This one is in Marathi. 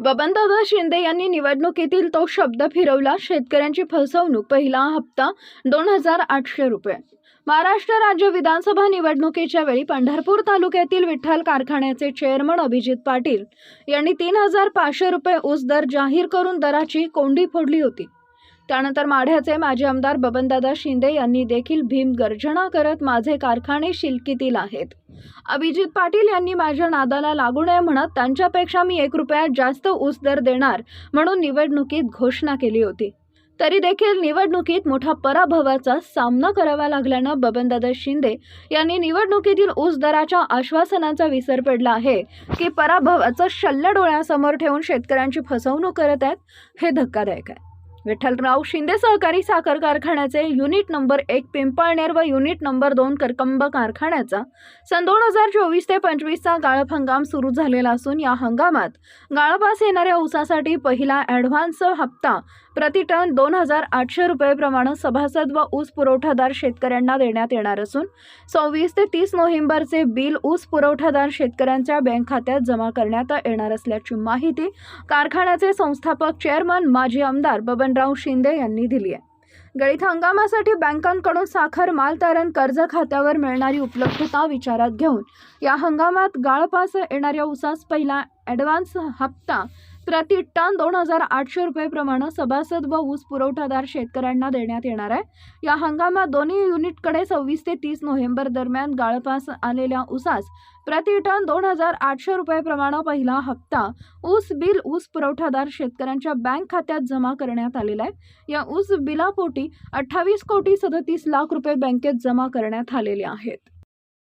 बबनदादा शिंदे यांनी निवडणुकीतील तो शब्द फिरवला शेतकऱ्यांची फसवणूक पहिला हप्ता दोन हजार आठशे रुपये. महाराष्ट्र राज्य विधानसभा निवडणुकीच्या वेळी पंढरपूर तालुक्यातील विठ्ठल कारखान्याचे चेअरमन अभिजित पाटील यांनी तीन हजार पाचशे रुपये ऊस दर जाहीर करून दराची कोंडी फोडली होती. त्यानंतर माढ्याचे माजी आमदार बबनदादा शिंदे यांनी देखील भीम गर्जना करत माझे कारखाने शिलकीतील आहेत. अभिजित पाटील यांनी माझ्या नादाला लागू नये म्हणत त्यांच्यापेक्षा मी एक रुपयात जास्त ऊस दर देणार म्हणून निवडणुकीत घोषणा केली होती. तरी देखील निवडणुकीत मोठा पराभवाचा सामना करावा लागल्यानं बबनदादा शिंदे यांनी निवडणुकीतील ऊस दराच्या आश्वासनाचा विसर पडला आहे की पराभवाचं शल्य डोळ्यासमोर ठेवून शेतकऱ्यांची फसवणूक करत आहेत हे धक्कादायक आहे. विठ्ठलराव शिंदे सहकारी साखर कारखान्याचे युनिट नंबर एक पिंपळनेर व युनिट नंबर दोन करकंब कारखान्याचा. सन दोन हजार चोवीस ते पंचवीसचा गाळप हंगाम सुरू झालेला असून या हंगामात गाळपास येणाऱ्या ऊसासाठी पहिला ॲडव्हान्स हप्ता प्रति टन दोन हजार आठशे रुपयेप्रमाणे सभासद व ऊस पुरवठादार शेतकऱ्यांना देण्यात येणार असून सव्वीस ते तीस नोव्हेंबरचे बिल ऊस पुरवठादार शेतकऱ्यांच्या बँक खात्यात जमा करण्यात येणार असल्याची माहिती कारखान्याचे संस्थापक चेअरमन माजी आमदार बबनराव शिंदे यांनी दिली आहे. गळीत हंगामासाठी बँकांकडून साखर माल तारण कर्ज खात्यावर मिळणारी उपलब्धता विचारात घेऊन या हंगामात गाळपास येणाऱ्या उसास पहिला ॲडव्हान्स हप्ता प्रति टन दोन हजार आठशे रुपयेप्रमाणे सभासद व ऊस पुरवठादार शेतकऱ्यांना देण्यात येणार आहे. या हंगामात दोन्ही युनिटकडे सव्वीस ते तीस नोव्हेंबर दरम्यान गाळपास आलेल्या ऊसास प्रति टन दोन हजार आठशे रुपयेप्रमाणे पहिला हप्ता ऊस बिल ऊस पुरवठादार शेतकऱ्यांच्या बँक खात्यात जमा करण्यात आलेला आहे. या ऊस बिलापोटी अठ्ठावीस कोटी सदतीस लाख रुपये बँकेत जमा करण्यात आलेले आहेत.